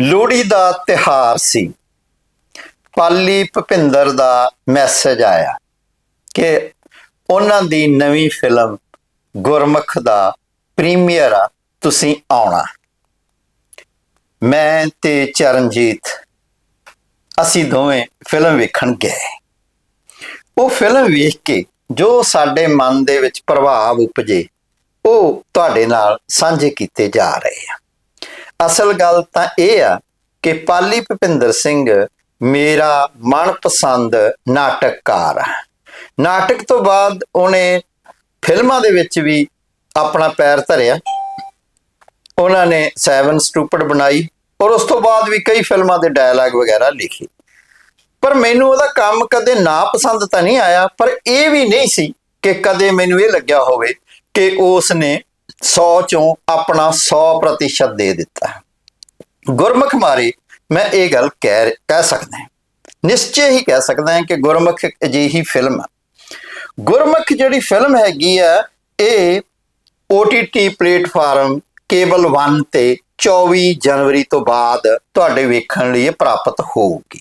ਲੋਹੜੀ ਦਾ ਤਿਹਾਰ ਸੀ। ਪਾਲੀ ਭਪਿੰਦਰ ਦਾ ਮੈਸੇਜ ਆਇਆ ਕਿ ਉਹਨਾਂ ਦੀ ਨਵੀਂ ਫਿਲਮ ਗੁਰਮੁਖ ਦਾ ਪ੍ਰੀਮੀਅਰ ਆ, ਤੁਸੀਂ ਆਉਣਾ। ਮੈਂ ਤੇ ਚਰਨਜੀਤ, ਅਸੀਂ ਦੋਵੇਂ ਫਿਲਮ ਵੇਖਣ ਗਏ। ਉਹ ਫਿਲਮ ਵੇਖ ਕੇ ਜੋ ਸਾਡੇ ਮਨ ਦੇ ਵਿੱਚ ਪ੍ਰਭਾਵ ਉਪਜੇ, ਉਹ ਤੁਹਾਡੇ ਨਾਲ ਸਾਂਝੇ ਕੀਤੇ ਜਾ ਰਹੇ ਆ। ਅਸਲ ਗੱਲ ਤਾਂ ਇਹ ਆ ਕਿ ਪਾਲੀ ਭਪਿੰਦਰ ਸਿੰਘ ਮੇਰਾ ਮਨਪਸੰਦ ਨਾਟਕਕਾਰ ਹੈ ਨਾਟਕ ਤੋਂ ਬਾਅਦ ਉਹਨੇ ਫਿਲਮਾਂ ਦੇ ਵਿੱਚ ਵੀ ਆਪਣਾ ਪੈਰ ਧਰਿਆ। ਉਹਨਾਂ ਨੇ ਸੈਵਨ ਸਟੂਪਿਡ ਬਣਾਈ ਔਰ ਉਸ ਤੋਂ ਬਾਅਦ ਵੀ ਕਈ ਫਿਲਮਾਂ ਦੇ ਡਾਇਲਾਗ ਵਗੈਰਾ ਲਿਖੇ। ਪਰ ਮੈਨੂੰ ਉਹਦਾ ਕੰਮ ਕਦੇ ਨਾ ਪਸੰਦ ਤਾਂ ਨਹੀਂ ਆਇਆ, ਪਰ ਇਹ ਵੀ ਨਹੀਂ ਸੀ ਕਿ ਕਦੇ ਮੈਨੂੰ ਇਹ ਲੱਗਿਆ ਹੋਵੇ ਕਿ ਉਸ ਨੇ 100 ਚੋਂ ਆਪਣਾ 100% ਦੇ ਦਿੱਤਾ। ਗੁਰਮੁਖ ਮਾਰੇ, ਮੈਂ ਇਹ ਗੱਲ ਕਹਿ ਕਹਿ ਸਕਦਾ ਹਾਂ। ਨਿਸ਼ਚੈ ਹੀ ਕਹਿ ਸਕਦਾ ਹਾਂ ਕਿ ਗੁਰਮੁਖ ਇੱਕ ਅਜਿਹੀ ਫਿਲਮ ਹੈ ਗੁਰਮੁਖ ਜਿਹੜੀ ਫਿਲਮ ਹੈਗੀ ਆ, ਇਹ OTT ਪਲੇਟਫਾਰਮ ਕੇਬਲ 1 ਤੇ 24 ਜਨਵਰੀ ਤੋਂ ਬਾਅਦ ਤੁਹਾਡੇ ਵੇਖਣ ਲਈ ਇਹ ਪ੍ਰਾਪਤ ਹੋਊਗੀ।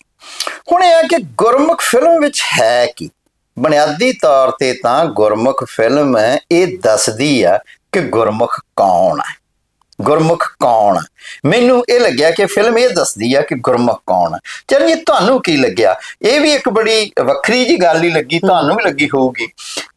ਹੁਣ ਇਹ ਹੈ ਕਿ ਗੁਰਮੁਖ ਫਿਲਮ ਵਿੱਚ ਹੈ ਕੀ? ਬੁਨਿਆਦੀ ਤੌਰ ਤੇ ਤਾਂ ਗੁਰਮੁਖ ਫਿਲਮ ਇਹ ਦੱਸਦੀ ਆ ਕਿ ਗੁਰਮੁਖ ਕੌਣ ਹੈ? ਗੁਰਮੁਖ ਕੌਣ ਮੈਨੂੰ ਇਹ ਲੱਗਿਆ ਕਿ ਫਿਲਮ ਇਹ ਦੱਸਦੀ ਆ ਕਿ ਗੁਰਮੁਖ ਕੌਣ ਹੈ। ਚਰਨਜੀਤ ਤੁਹਾਨੂੰ ਕੀ ਲੱਗਿਆ? ਇਹ ਵੀ ਇੱਕ ਬੜੀ ਵੱਖਰੀ ਜੀ ਗੱਲ ਹੀ ਲੱਗੀ ਤੁਹਾਨੂੰ ਵੀ ਲੱਗੀ ਹੋਊਗੀ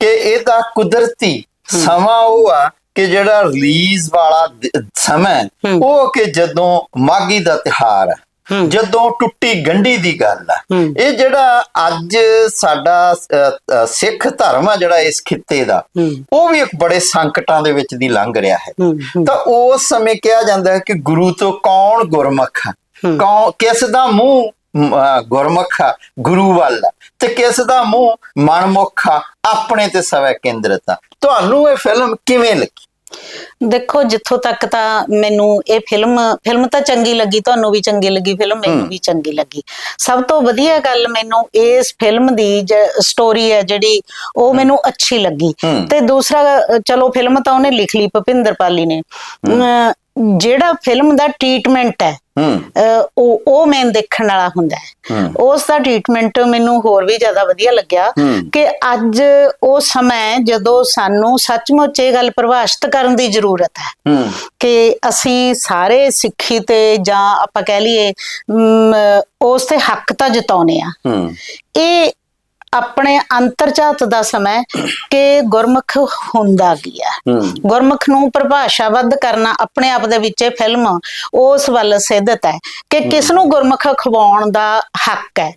ਕਿ ਇਹਦਾ ਕੁਦਰਤੀ ਸਮਾਂ ਉਹ ਆ ਕਿ ਜਿਹੜਾ ਰਿਲੀਜ਼ ਵਾਲਾ ਸਮਾਂ। ਉਹ ਕਿ ਜਦੋਂ ਮਾਗੀ ਦਾ ਤਿਹਾਰ ਹੂੰ। ਜਦੋਂ ਟੁੱਟੀ ਗੰਢੀ ਦੀ ਗੱਲ ਆ। ਇਹ ਜਿਹੜਾ ਅੱਜ ਸਾਡਾ ਸਿੱਖ ਧਰਮ ਆ ਜਿਹੜਾ ਇਸ ਖਿੱਤੇ ਦਾ। ਉਹ ਵੀ ਇੱਕ ਬੜੇ ਸੰਕਟਾਂ ਦੇ ਵਿੱਚ ਦੀ ਲੰਘ ਰਿਹਾ ਹੈ। ਤਾਂ ਉਸ ਸਮੇਂ ਕਿਹਾ ਜਾਂਦਾ ਹੈ ਕਿ ਗੁਰੂ ਤੋਂ ਕੌਣ ਗੁਰਮੁਖ। ਕੌਣ ਕਿਸ ਦਾ ਮੂੰਹ ਗੁਰਮੁਖ ਗੁਰੂ ਵੱਲ ਤੇ ਕਿਸ ਦਾ ਮੂੰਹ ਮਨਮੁਖ ਆਪਣੇ ਤੇ ਸਵੈ ਕੇਂਦਰਿਤ ਤੁਹਾਨੂੰ ਇਹ ਫਿਲਮ ਕਿਵੇਂ ਲੱਗੀ? ਦੇਖੋ ਜਿੱਥੋਂ ਤੱਕ ਤਾਂ ਮੈਨੂੰ ਇਹ ਫਿਲਮ ਫਿਲਮ ਤਾਂ ਚੰਗੀ ਲੱਗੀ ਤੁਹਾਨੂੰ ਵੀ ਚੰਗੀ ਲੱਗੀ ਫਿਲਮ ਮੈਨੂੰ ਵੀ ਚੰਗੀ ਲੱਗੀ। ਸਭ ਤੋਂ ਵਧੀਆ ਗੱਲ ਮੈਨੂੰ ਇਸ ਫਿਲਮ ਦੀ ਸਟੋਰੀ ਹੈ ਜਿਹੜੀ ਉਹ ਮੈਨੂੰ ਅੱਛੀ ਲੱਗੀ। ਤੇ ਦੂਸਰਾ ਚਲੋ ਫਿਲਮ ਤਾਂ ਉਹਨੇ ਲਿਖ ਲਈ ਭਪਿੰਦਰ ਪਾਲੀ ਨੇ। ਜਿਹੜਾ ਫਿਲਮ ਦਾ ਟ੍ਰੀਟਮੈਂਟ ਹੈ ਉਹ ਉਹ ਮੈਂ ਦੇਖਣ ਵਾਲਾ ਹੁੰਦਾ ਹੈ। ਉਸ ਦਾ ਟ੍ਰੀਟਮੈਂਟ ਮੈਨੂੰ ਹੋਰ ਵੀ ਜ਼ਿਆਦਾ ਵਧੀਆ ਲੱਗਿਆ। ਕਿ ਅੱਜ ਉਹ ਸਮਾਂ ਜਦੋਂ ਸਾਨੂੰ ਸੱਚਮੁੱਚ ਇਹ ਗੱਲ ਪ੍ਰਭਾਸ਼ਿਤ ਕਰਨ ਦੀ ਜ਼ਰੂਰਤ ਹੈ ਕਿ ਅਸੀਂ ਸਾਰੇ ਸਿੱਖੀ ਤੇ ਜਾਂ ਆਪਾਂ ਕਹਿ ਲਈਏ ਉਸ ਤੇ ਹੱਕ ਤਾਂ ਜਤਾਉਨੇ ਆ। ਇਹ ਆਪਣੇ ਅੰਤਰਜਾਤ ਦਾ ਸਮਾਂ ਕਿ ਗੁਰਮੁਖ ਹੁੰਦਾ ਕੀ ਹੈ। ਹੂੰ। ਗੁਰਮੁਖ ਨੂੰ ਪ੍ਰਭਾਸ਼ਾਬੱਧ ਕਰਨਾ ਆਪਣੇ ਆਪ ਦੇ ਵਿੱਚ ਇਹ ਫਿਲਮ ਉਸ ਵੱਲ ਸਿੱਧਤ ਹੈ ਕਿ ਕਿਸ ਨੂੰ ਗੁਰਮੁਖ ਖਵਾਉਣ ਦਾ ਹੱਕ ਹੈ।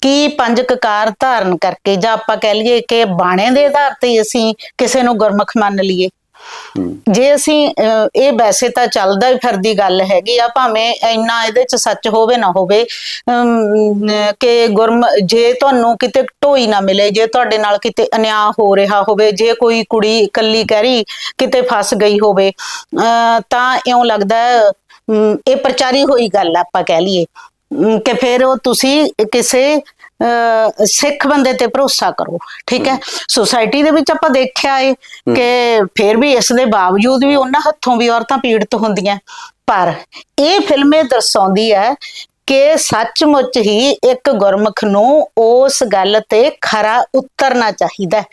ਕੀ ਪੰਜ ਕਕਾਰ ਧਾਰਨ ਕਰਕੇ ਜਾਂ ਆਪਾਂ ਕਹਿ ਲਈਏ ਕਿ ਬਾਣੇ ਦੇ ਆਧਾਰ ਤੇ ਅਸੀਂ ਕਿਸੇ ਨੂੰ ਗੁਰਮੁਖ ਮੰਨ ਲਈਏ। ਜੇ ਅਸੀਂ ਇਹ ਵੈਸੇ ਤਾਂ ਚੱਲਦਾ ਹੀ ਫਿਰਦੀ ਗੱਲ ਹੈਗੀ ਆ ਭਾਵੇਂ ਇੰਨਾ ਇਹਦੇ ਚ ਸੱਚ ਹੋਵੇ ਨਾ ਹੋਵੇ ਕਿ ਗੁਰਮ ਜੇ ਤੁਹਾਨੂੰ ਕਿਤੇ ਢੋਈ ਨਾ ਮਿਲੇ ਜੇ ਤੁਹਾਡੇ ਨਾਲ ਕਿਤੇ ਅਨਿਆਂ ਹੋ ਰਿਹਾ ਹੋਵੇ ਜੇ ਕੋਈ ਕੁੜੀ ਇਕੱਲੀ ਕਹਿ ਰਹੀ ਕਿਤੇ ਫਸ ਗਈ ਹੋਵੇ ਅਹ, ਤਾਂ ਇਉਂ ਲੱਗਦਾ ਇਹ ਪ੍ਰਚਾਰੀ ਹੋਈ ਗੱਲ ਆਪਾਂ ਕਹਿ ਲਈਏ। ਕਿ ਫਿਰ ਉਹ ਤੁਸੀਂ ਕਿਸੇ ਅਹ, ਸਿੱਖ ਬੰਦੇ ਤੇ ਭਰੋਸਾ ਕਰੋ ਠੀਕ ਹੈ? ਸੁਸਾਇਟੀ ਦੇ ਵਿੱਚ ਆਪਾਂ ਦੇਖਿਆ ਏ ਕਿ ਫਿਰ ਵੀ ਇਸ ਦੇ ਬਾਵਜੂਦ ਵੀ ਉਹਨਾਂ ਹੱਥੋਂ ਵੀ ਔਰਤਾਂ ਪੀੜਤ ਹੁੰਦੀਆਂ। ਪਰ ਇਹ ਫਿਲਮ ਇਹ ਦਰਸਾਉਂਦੀ ਹੈ ਕਿ ਸੱਚਮੁੱਚ ਹੀ ਇੱਕ ਗੁਰਮੁਖ ਨੂੰ ਉਸ ਗੱਲ ਤੇ ਖਰਾ ਉਤਰਨਾ ਚਾਹੀਦਾ ਹੈ।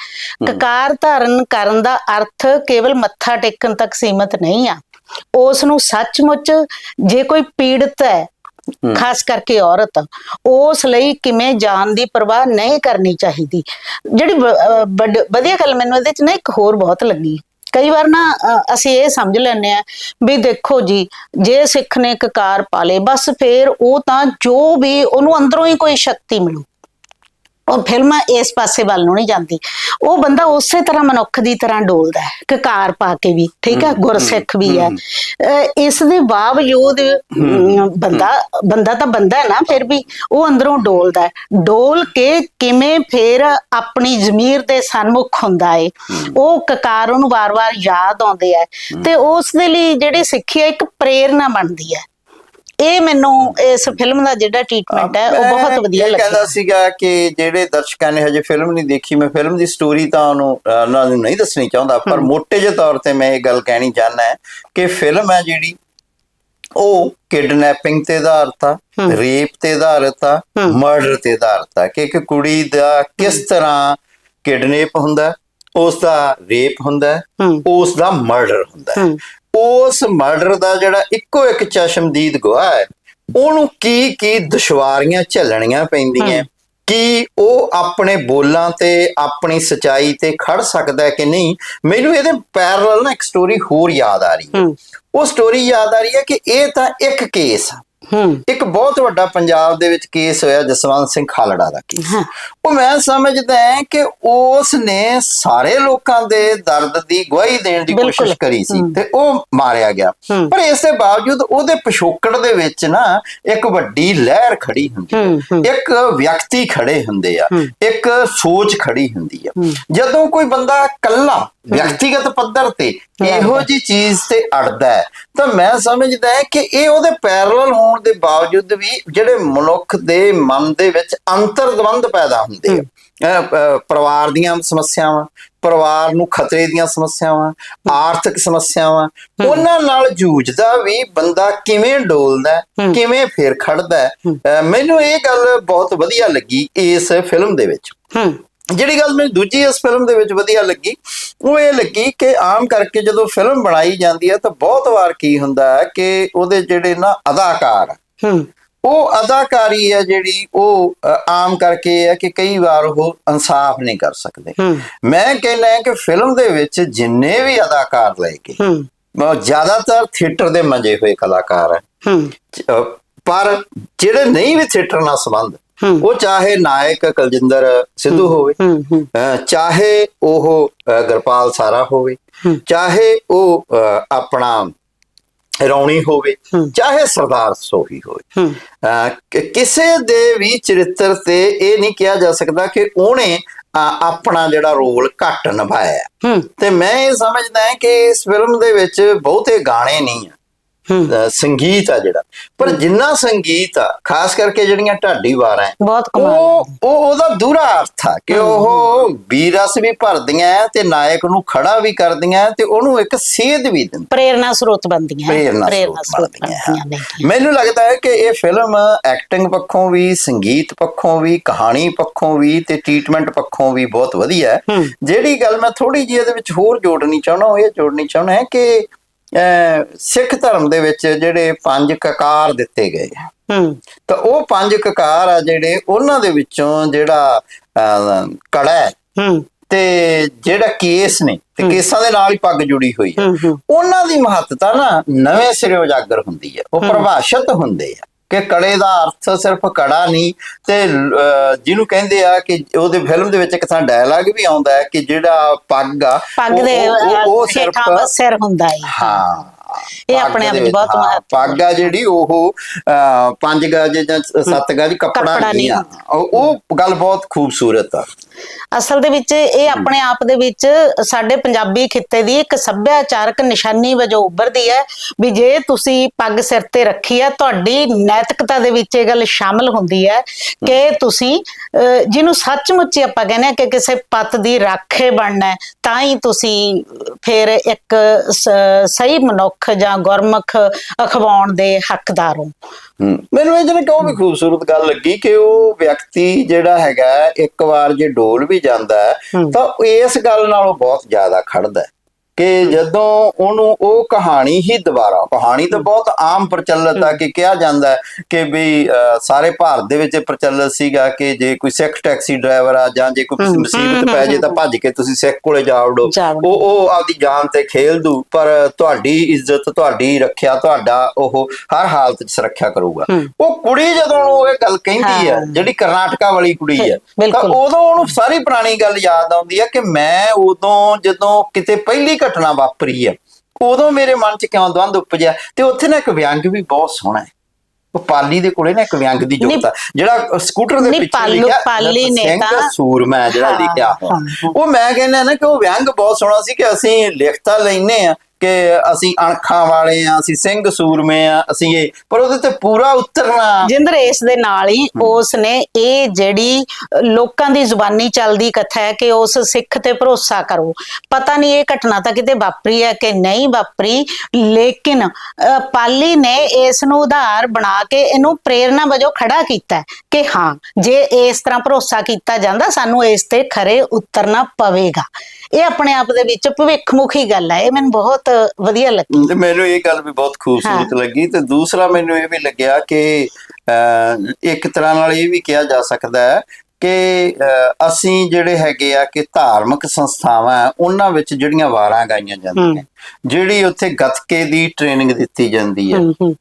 ਕਕਾਰ ਧਾਰਨ ਕਰਨ ਦਾ ਅਰਥ ਕੇਵਲ ਮੱਥਾ ਟੇਕਣ ਤੱਕ ਸੀਮਤ ਨਹੀਂ ਆ। ਉਸ ਨੂੰ ਸੱਚਮੁੱਚ ਜੇ ਕੋਈ ਪੀੜਤ ਹੈ ਖਾਸ ਕਰਕੇ ਔਰਤ, ਉਸ ਲਈ ਕਿਵੇਂ ਜਾਨ ਦੀ ਪਰਵਾਹ ਨਹੀਂ ਕਰਨੀ ਚਾਹੀਦੀ। ਜਿਹੜੀ ਵੱਡ- ਵਧੀਆ ਗੱਲ ਮੈਨੂੰ ਇਹਦੇ ਚ ਨਾ ਇੱਕ ਹੋਰ ਬਹੁਤ ਲੱਗੀ। ਕਈ ਵਾਰ ਨਾ ਅਸੀਂ ਇਹ ਸਮਝ ਲੈਂਦੇ ਆ ਵੀ ਦੇਖੋ ਜੀ, ਜੇ ਸਿੱਖ ਨੇ ਇੱਕ ਕਾਰ ਪਾਲੇ ਬਸ ਫੇਰ ਉਹ ਤਾਂ ਜੋ ਵੀ ਉਹਨੂੰ ਅੰਦਰੋਂ ਹੀ ਕੋਈ ਸ਼ਕਤੀ ਮਿਲੂ। ਉਹ ਫਿਲਮ ਇਸ ਪਾਸੇ ਵੱਲ ਨੂੰ ਨਹੀਂ ਜਾਂਦੀ। ਉਹ ਬੰਦਾ ਉਸੇ ਤਰ੍ਹਾਂ ਮਨੁੱਖ ਦੀ ਤਰ੍ਹਾਂ ਡੋਲਦਾ ਹੈ ਕਕਾਰ ਪਾ ਕੇ ਵੀ ਠੀਕ ਹੈ ਗੁਰਸਿੱਖ ਵੀ ਹੈ ਇਸ ਦੇ ਬਾਵਜੂਦ ਬੰਦਾ ਬੰਦਾ ਤਾਂ ਬੰਦਾ ਹੈ ਨਾ ਫਿਰ ਵੀ ਉਹ ਅੰਦਰੋਂ ਡੋਲਦਾ ਹੈ। ਡੋਲ ਕੇ ਕਿਵੇਂ ਫਿਰ ਆਪਣੀ ਜ਼ਮੀਰ ਦੇ ਸਨਮੁਖ ਹੁੰਦਾ ਏ। ਉਹ ਕਕਾਰ ਉਹਨੂੰ ਵਾਰ-ਵਾਰ ਯਾਦ ਆਉਂਦੇ ਆ। ਤੇ ਉਸ ਦੇ ਲਈ ਜਿਹੜੀ ਸਿੱਖੀ ਹੈ ਇੱਕ ਪ੍ਰੇਰਨਾ ਬਣਦੀ ਹੈ। ਇਹ ਮੈਨੂੰ ਇਸ ਫਿਲਮ ਦਾ ਜਿਹੜਾ ਟ੍ਰੀਟਮੈਂਟ ਹੈ ਉਹ ਬਹੁਤ ਵਧੀਆ ਇਹ ਲੱਗਾ। ਕਹਿੰਦਾ ਸੀਗਾ ਕਿ ਜਿਹੜੇ ਦਰਸ਼ਕਾਂ ਨੇ ਹਜੇ ਫਿਲਮ ਨਹੀਂ ਦੇਖੀ ਮੈਂ ਫਿਲਮ ਦੀ ਸਟੋਰੀ ਤਾਂ ਉਹਨੂੰ ਉਹਨਾਂ ਨੂੰ ਨਹੀਂ ਦੱਸਣੀ ਚਾਹੁੰਦਾ ਪਰ ਮੋٹے ਜਿਹੇ ਤੌਰ ਤੇ ਮੈਂ ਇਹ ਗੱਲ ਕਹਿਣੀ ਚਾਹਨਾ ਹੈ ਕਿ ਫਿਲਮ ਹੈ ਜਿਹੜੀ ਉਹ ਕਿਡਨੈਪਿੰਗ ਤੇ ਆਧਾਰਿਤ ਆ। ਰੇਪ ਤੇ ਆਧਾਰਿਤ ਆ। ਮਰਡਰ ਤੇ ਆਧਾਰਿਤ ਆ ਕਿ ਇੱਕ ਕੁੜੀ ਦਾ ਕਿਸ ਤਰ੍ਹਾਂ ਕਿਡਨੈਪ ਹੁੰਦਾ ਉਸ ਦਾ ਰੇਪ ਹੁੰਦਾ ਉਸ ਦਾ ਮਰਡਰ ਹੁੰਦਾ। ਉਸ ਮਰਡਰ ਦਾ ਜਿਹੜਾ ਇੱਕੋ ਇੱਕ ਚਸ਼ਮਦੀਦ ਗਵਾਹ ਹੈ ਉਹਨੂੰ ਕੀ ਕੀ ਦੁਸ਼ਵਾਰੀਆਂ ਝੱਲਣੀਆਂ ਪੈਂਦੀਆਂ। ਕੀ ਉਹ ਆਪਣੇ ਬੋਲਾਂ ਤੇ ਆਪਣੀ ਸਚਾਈ ਤੇ ਖੜ ਸਕਦਾ ਹੈ ਕਿ ਨਹੀਂ? ਮੈਨੂੰ ਇਹਦੇ ਪੈਰਲਲ ਨਾ ਇੱਕ ਸਟੋਰੀ ਹੋਰ ਯਾਦ ਆ ਰਹੀ ਹੈ। ਉਹ ਸਟੋਰੀ ਯਾਦ ਆ ਰਹੀ ਹੈ ਕਿ ਇਹ ਤਾਂ ਇੱਕ ਕੇਸ ਆ। ਹੂੰ ਇੱਕ ਬਹੁਤ ਵੱਡਾ ਪੰਜਾਬ ਦੇ ਵਿੱਚ ਕੇਸ ਹੋਇਆ ਜਸਵੰਤ ਸਿੰਘ ਖਾਲੜਾ ਦਾ ਕੇਸ ਉਹ ਮੈਂ ਸਮਝਦਾ ਹਾਂ ਕਿ ਉਸ ਨੇ ਸਾਰੇ ਲੋਕਾਂ ਦੇ ਦਰਦ ਦੀ ਗਵਾਹੀ ਦੇਣ ਦੀ। ਕੋਸ਼ਿਸ਼ ਕਰੀ ਸੀ। ਤੇ ਉਹ ਮਾਰਿਆ ਗਿਆ। ਪਰ ਇਸ ਦੇ ਬਾਵਜੂਦ ਉਹਦੇ ਪਿਛੋਕੜ ਦੇ ਵਿੱਚ ਨਾ ਇੱਕ ਵੱਡੀ ਲਹਿਰ ਖੜੀ ਹੁੰਦੀ ਹੂੰ ਇੱਕ ਵਿਅਕਤੀ ਖੜੇ ਹੁੰਦੇ ਆ। ਇੱਕ ਸੋਚ ਖੜੀ ਹੁੰਦੀ ਆ। ਜਦੋਂ ਕੋਈ ਬੰਦਾ ਇਕੱਲਾ ਵਿਅਕਤੀਗਤ ਪੱਧਰ ਤੇ ਇਹੋ ਜੀ ਚੀਜ਼ ਤੇ ਅੜਦਾ ਤਾਂ ਮੈਂ ਸਮਝਦਾ ਕਿ ਇਹ ਉਹਦੇ ਪੈਰਲਲ ਹੋਣ ਦੇ ਬਾਵਜੂਦ ਵੀ ਜਿਹੜੇ ਮਨੁੱਖ ਦੇ ਮਨ ਦੇ ਵਿੱਚ ਅੰਤਰਦਵੰਦ ਪੈਦਾ ਹੁੰਦੇ ਆ। ਪਰਿਵਾਰ ਦੀਆਂ ਸਮੱਸਿਆਵਾਂ ਪਰਿਵਾਰ ਨੂੰ ਖਤਰੇ ਦੀਆਂ ਸਮੱਸਿਆਵਾਂ ਆਰਥਿਕ ਸਮੱਸਿਆਵਾਂ ਉਹਨਾਂ ਨਾਲ ਜੂਝਦਾ ਵੀ ਬੰਦਾ ਕਿਵੇਂ ਡੋਲਦਾ। ਕਿਵੇਂ ਫੇਰ ਖੜਦਾ। ਮੈਨੂੰ ਇਹ ਗੱਲ ਬਹੁਤ ਵਧੀਆ ਲੱਗੀ ਇਸ ਫਿਲਮ ਦੇ ਵਿੱਚ। ਹੂੰ। ਜਿਹੜੀ ਗੱਲ ਮੈਨੂੰ ਦੂਜੀ ਇਸ ਫਿਲਮ ਦੇ ਵਿੱਚ ਵਧੀਆ ਲੱਗੀ ਉਹ ਇਹ ਲੱਗੀ ਕਿ ਆਮ ਕਰਕੇ ਜਦੋਂ ਫਿਲਮ ਬਣਾਈ ਜਾਂਦੀ ਹੈ ਤਾਂ ਬਹੁਤ ਵਾਰ ਕੀ ਹੁੰਦਾ ਹੈ ਕਿ ਉਹਦੇ ਜਿਹੜੇ ਨਾ ਅਦਾਕਾਰ ਹੂੰ। ਉਹ ਅਦਾਕਾਰੀ ਹੈ ਜਿਹੜੀ ਉਹ ਆਮ ਕਰਕੇ ਹੈ ਕਿ ਕਈ ਵਾਰ ਉਹ ਇਨਸਾਫ ਨਹੀਂ ਕਰ ਸਕਦੇ। ਮੈਂ ਕਹਿੰਦਾ ਕਿ ਫਿਲਮ ਦੇ ਵਿੱਚ ਜਿੰਨੇ ਵੀ ਅਦਾਕਾਰ ਲੈ ਕੇ ਹੂੰ। ਉਹ ਜ਼ਿਆਦਾਤਰ ਥੀਏਟਰ ਦੇ ਮੰਜੇ ਹੋਏ ਕਲਾਕਾਰ ਹੈ। ਪਰ ਜਿਹੜੇ ਨਹੀਂ ਵੀ ਥੀਏਟਰ ਨਾਲ ਸੰਬੰਧ ਉਹ ਚਾਹੇ ਨਾਇਕ ਕੁਲਜਿੰਦਰ ਸਿੱਧੂ ਹੋਵੇ ਚਾਹੇ ਉਹ ਗੁਰਪਾਲ ਸਾਰਾ ਹੋਵੇ। ਚਾਹੇ ਉਹ ਆਪਣਾ ਰੌਣੀ ਹੋਵੇ। ਚਾਹੇ ਸਰਦਾਰ ਸੋਹੀ ਹੋਵੇ। ਕਿਸੇ ਦੇ ਵੀ ਚਰਿੱਤਰ ਤੇ ਇਹ ਨਹੀਂ ਕਿਹਾ ਜਾ ਸਕਦਾ ਕਿ ਉਹਨੇ ਆਪਣਾ ਜਿਹੜਾ ਰੋਲ ਘੱਟ ਨਿਭਾਇਆ। ਤੇ ਮੈਂ ਇਹ ਸਮਝਦਾ ਕਿ ਇਸ ਫਿਲਮ ਦੇ ਵਿੱਚ ਬਹੁਤੇ ਗਾਣੇ ਨਹੀਂ ਆ। ਅਹ ਸੰਗੀਤ ਆ ਜਿਹੜਾ। ਪਰ ਜਿੰਨਾ ਸੰਗੀਤ ਆ ਖਾਸ ਕਰਕੇ ਜਿਹੜੀਆਂ ਢਾਡੀ ਵਾਰਾਂ ਹੈ, ਬਹੁਤ ਕਮਾਲ ਉਹ ਉਹ ਉਹਦਾ ਦੂਰਾ ਅਰਥ ਆ ਕਿ ਉਹ ਵੀਰਸ ਵੀ ਭਰਦੀਆਂ ਹੈ ਤੇ ਨਾਇਕ ਨੂੰ ਖੜਾ ਵੀ ਕਰਦੀਆਂ ਹੈ ਤੇ ਉਹਨੂੰ ਇੱਕ ਸੇਧ ਵੀ ਦਿੰਦੀਆਂ। ਪ੍ਰੇਰਨਾ ਸਰੋਤ ਬੰਦੀਆਂ ਪ੍ਰੇਰਨਾ ਸਰੋਤ ਬਣਦੀਆਂ ਨੇ। ਮੈਨੂੰ ਲੱਗਦਾ ਹੈ ਕਿ ਇਹ ਫਿਲਮ ਐਕਟਿੰਗ ਪੱਖੋਂ ਵੀ ਸੰਗੀਤ ਪੱਖੋਂ ਵੀ ਕਹਾਣੀ ਪੱਖੋਂ ਵੀ ਤੇ ਟ੍ਰੀਟਮੈਂਟ ਪੱਖੋਂ ਵੀ ਬਹੁਤ ਵਧੀਆ ਹੈ। ਜਿਹੜੀ ਗੱਲ ਮੈਂ ਥੋੜੀ ਜਿਹੀ ਇਹਦੇ ਵਿੱਚ ਹੋਰ ਜੋੜਨੀ ਚਾਹਣਾ ਉਹ ਇਹ ਜੋੜਨੀ ਚਾਹਣਾ ਹੈ ਕਿ ਸਿੱਖ ਧਰਮ ਦੇ ਵਿੱਚ ਜਿਹੜੇ ਪੰਜ ਕਕਾਰ ਦਿੱਤੇ ਗਏ ਹੂੰ। ਤਾਂ ਉਹ ਪੰਜ ਕਕਾਰ ਆ ਜਿਹੜੇ ਉਹਨਾਂ ਦੇ ਵਿੱਚੋਂ ਜਿਹੜਾ ਕੜਾ ਹੈ। ਤੇ ਜਿਹੜਾ ਕੇਸ ਨੇ ਤੇ ਕੇਸਾਂ ਦੇ ਨਾਲ ਹੀ ਪੱਗ ਜੁੜੀ ਹੋਈ ਹੂੰ ਉਹਨਾਂ ਦੀ ਮਹੱਤਤਾ ਨਾ ਨਵੇਂ ਸਿਰੇ ਉਜਾਗਰ ਹੁੰਦੀ ਹੈ ਉਹ ਪ੍ਰਭਾਸ਼ਿਤ ਹੁੰਦੇ ਆ। ਕਿ ਕੜੇ ਦਾ ਅਰਥ ਸਿਰਫ ਕੜਾ ਨਹੀਂ ਤੇ ਜਿਹਨੂੰ ਕਹਿੰਦੇ ਆ ਕਿ ਉਹਦੇ ਫਿਲਮ ਦੇ ਵਿੱਚ ਇੱਕ ਥਾਂ ਡਾਇਲਾਗ ਵੀ ਆਉਂਦਾ ਹੈ ਕਿ ਜਿਹੜਾ ਪੱਗ ਆ ਪੱਗ ਦੇ ਉਹ- ਬਸ ਸਿਰ ਹੁੰਦਾ ਹੈ। ਹਾਂ ਇਹ ਆਪਣੇ ਆਪ ਵਿੱਚ ਬਹੁਤ ਮਹੱਤਵ ਪੱਗ ਆ ਜਿਹੜੀ ਉਹ ਪੰਜ ਗਜ ਜਾਂ ਸੱਤ ਗਜ ਕੱਪੜਾ ਨਹੀਂ ਆ। ਉਹ ਗੱਲ ਬਹੁਤ ਖੂਬਸੂਰਤ ਆ। ਅਸਲ ਦੇ ਵਿੱਚ ਇਹ ਆਪਣੇ ਆਪ ਦੇ ਵਿੱਚ ਸਾਡੇ ਪੰਜਾਬੀ ਖਿੱਤੇ ਦੀ ਇੱਕ ਸੱਭਿਆਚਾਰਕ ਨਿਸ਼ਾਨੀ ਵਜੋਂ ਉੱਭਰਦੀ ਹੈ ਵੀ ਜੇ ਤੁਸੀਂ ਪੱਗ ਸਿਰ ਤੇ ਰੱਖੀ ਹੈ ਤੁਹਾਡੀ ਨੈਤਿਕਤਾ ਦੇ ਵਿੱਚ ਇਹ ਗੱਲ ਸ਼ਾਮਲ ਹੁੰਦੀ ਹੈ ਕਿ ਤੁਸੀਂ ਜਿਹਨੂੰ ਸੱਚਮੁੱਚ ਆਪਾਂ ਕਹਿੰਦੇ ਆ ਕਿ ਕਿਸੇ ਪੱਤ ਦੀ ਰਾਖੇ ਬਣਨਾ ਹੈ ਤਾਂ ਹੀ ਤੁਸੀਂ ਫਿਰ ਇੱਕ ਸਹੀ ਮਨੁੱਖ ਜਾਂ ਗੁਰਮੁਖ ਅਖਵਾਉਣ ਦੇ ਹੱਕਦਾਰ ਹੋ। ਮੈਨੂੰ ਇਹ ਜਿਹਨੇ ਕਿ ਉਹ ਵੀ ਖੂਬਸੂਰਤ ਗੱਲ ਲੱਗੀ ਕਿ ਉਹ ਵਿਅਕਤੀ ਜਿਹੜਾ ਹੈਗਾ ਇੱਕ ਵਾਰ ਜੇ ਡੋਲ ਵੀ ਜਾਂਦਾ। ਤਾਂ ਇਸ ਗੱਲ ਨਾਲੋਂ ਬਹੁਤ ਜ਼ਿਆਦਾ ਖੜਦਾ ਹੈ ਕਿ ਜਦੋਂ ਉਹਨੂੰ ਉਹ ਕਹਾਣੀ ਹੀ ਦੁਬਾਰਾ ਕਹਾਣੀ ਤਾਂ ਬਹੁਤ ਆਮ ਪ੍ਰਚਲਿਤ ਆ ਕਿ ਕਿਹਾ ਜਾਂਦਾ ਹੈ ਕਿ ਵੀ ਸਾਰੇ ਭਾਰਤ ਦੇ ਵਿੱਚ ਪ੍ਰਚਲਿਤ ਸੀਗਾ ਕਿ ਜੇ ਕੋਈ ਸਿੱਖ ਟੈਕਸੀ ਡਰਾਈਵਰ ਆ ਜਾਂ ਜੇ ਕੋਈ ਮੁਸੀਬਤ ਪੈ ਜੇ ਤਾਂ ਭੱਜ ਕੇ ਤੁਸੀਂ ਸਿੱਖ ਕੋਲੇ ਜਾ ਵੜੋ। ਉਹ ਉਹ ਆਪਦੀ ਜਾਨ ਤੇ ਖੇਲ ਦੂ ਪਰ ਤੁਹਾਡੀ ਇੱਜ਼ਤ ਤੁਹਾਡੀ ਰੱਖਿਆ ਤੁਹਾਡਾ ਉਹ ਹਰ ਹਾਲਤ 'ਚ ਸੁਰੱਖਿਆ ਕਰੂਗਾ। ਉਹ ਕੁੜੀ ਜਦੋਂ ਉਹਨੂੰ ਇਹ ਗੱਲ ਕਹਿੰਦੀ ਹੈ। ਜਿਹੜੀ ਕਰਨਾਟਕਾ ਵਾਲੀ ਕੁੜੀ ਹੈ ਤਾਂ। ਉਦੋਂ ਉਹਨੂੰ ਸਾਰੀ ਪੁਰਾਣੀ ਗੱਲ ਯਾਦ ਆਉਂਦੀ ਹੈ ਕਿ ਮੈਂ ਉਦੋਂ ਜਦੋਂ ਕਿਤੇ ਪਹਿਲੀ ਘਟਨਾ ਵਾਪਰੀ ਹੈ ਉਦੋਂ ਮੇਰੇ ਮਨ 'ਚ ਕਿਉਂ ਦਵੰਦ ਉਪਜਿਆ? ਤੇ ਉੱਥੇ ਨਾ ਇੱਕ ਵਿਅੰਗ ਵੀ ਬਹੁਤ ਸੋਹਣਾ ਹੈ। ਉਹ ਪਾਲੀ ਦੇ ਕੋਲੇ ਨਾ ਇੱਕ ਵਿਅੰਗ ਦੀ ਜੋਤ ਆ। ਜਿਹੜਾ ਸਕੂਟਰ ਦੇ ਪਿੱਛੇ ਲਿਖਿਆ ਪਾਲੀ ਨੇ ਤਾਂ- ਸੂਰਮਾ ਜਿਹੜਾ ਲਿਖਿਆ। ਉਹ ਮੈਂ ਕਹਿੰਦਾ ਨਾ ਕਿ ਉਹ ਵਿਅੰਗ ਬਹੁਤ ਸੋਹਣਾ ਸੀ ਕਿ ਅਸੀਂ ਲਿਖਤਾ ਲੈਨੇ ਆ ਕਿ ਅਸੀਂ ਅਣਖਾਂ ਵਾਲੇ ਆ ਅਸੀਂ ਸਿੰਘ ਸੂਰਮੇ ਆ ਅਸੀਂ ਇਹ। ਪਰ ਉਹਦੇ ਤੇ ਪੂਰਾ ਉਤਰਨਾ। ਜਿੰਦਰ ਇਸ ਦੇ ਨਾਲ ਹੀ ਉਸ ਨੇ ਇਹ ਜਿਹੜੀ ਲੋਕਾਂ ਦੀ ਜ਼ੁਬਾਨੀ ਚੱਲਦੀ ਕਥਾ ਹੈ ਕਿ ਉਸ ਸਿੱਖ ਤੇ ਭਰੋਸਾ ਕਰੋ। ਪਤਾ ਨਹੀਂ ਇਹ ਘਟਨਾ ਤਾਂ ਕਿਤੇ ਵਾਪਰੀ ਹੈ ਕਿ ਨਹੀਂ ਵਾਪਰੀ ਲੇਕਿਨ ਪਾਲੀ ਨੇ ਇਸ ਨੂੰ ਉਧਾਰ ਬਣਾ ਕੇ ਇਹਨੂੰ ਪ੍ਰੇਰਣਾ ਵਜੋਂ ਖੜਾ ਕੀਤਾ ਕਿ ਹਾਂ ਜੇ ਇਸ ਤਰ੍ਹਾਂ ਭਰੋਸਾ ਕੀਤਾ ਜਾਂਦਾ ਸਾਨੂੰ ਇਸ ਤੇ ਖਰੇ ਉਤਰਨਾ ਪਵੇਗਾ। ਇਹ ਆਪਣੇ ਆਪ ਦੇ ਵਿੱਚ ਭਵਿੱਖਮੁਖੀ ਗੱਲ ਹੈ ਇਹ ਮੈਨੂੰ ਬਹੁਤ ਵਧੀਆ ਲੱਗੀ। ਤੇ ਮੈਨੂੰ ਇਹ ਗੱਲ ਵੀ ਬਹੁਤ ਖੂਬਸੂਰਤ ਲੱਗੀ ਤੇ ਦੂਸਰਾ ਮੈਨੂੰ ਇਹ ਵੀ ਲੱਗਿਆ ਕਿ ਇੱਕ ਤਰ੍ਹਾਂ ਨਾਲ ਇਹ ਵੀ ਕਿਹਾ ਜਾ ਸਕਦਾ ਹੈ ਕਿ ਅਸੀਂ ਜਿਹੜੇ ਹੈਗੇ ਆ ਕਿ ਧਾਰਮਿਕ ਸੰਸਥਾਵਾਂ ਉਹਨਾਂ ਵਿੱਚ ਜਿਹੜੀਆਂ ਵਾਰਾਂ ਗਾਈਆਂ ਜਾਂਦੀਆਂ ਜਿਹੜੀ ਉੱਥੇ ਗੱਤਕੇ ਦੀ ਟ੍ਰੇਨਿੰਗ ਦਿੱਤੀ ਜਾਂਦੀ ਹੂੰ।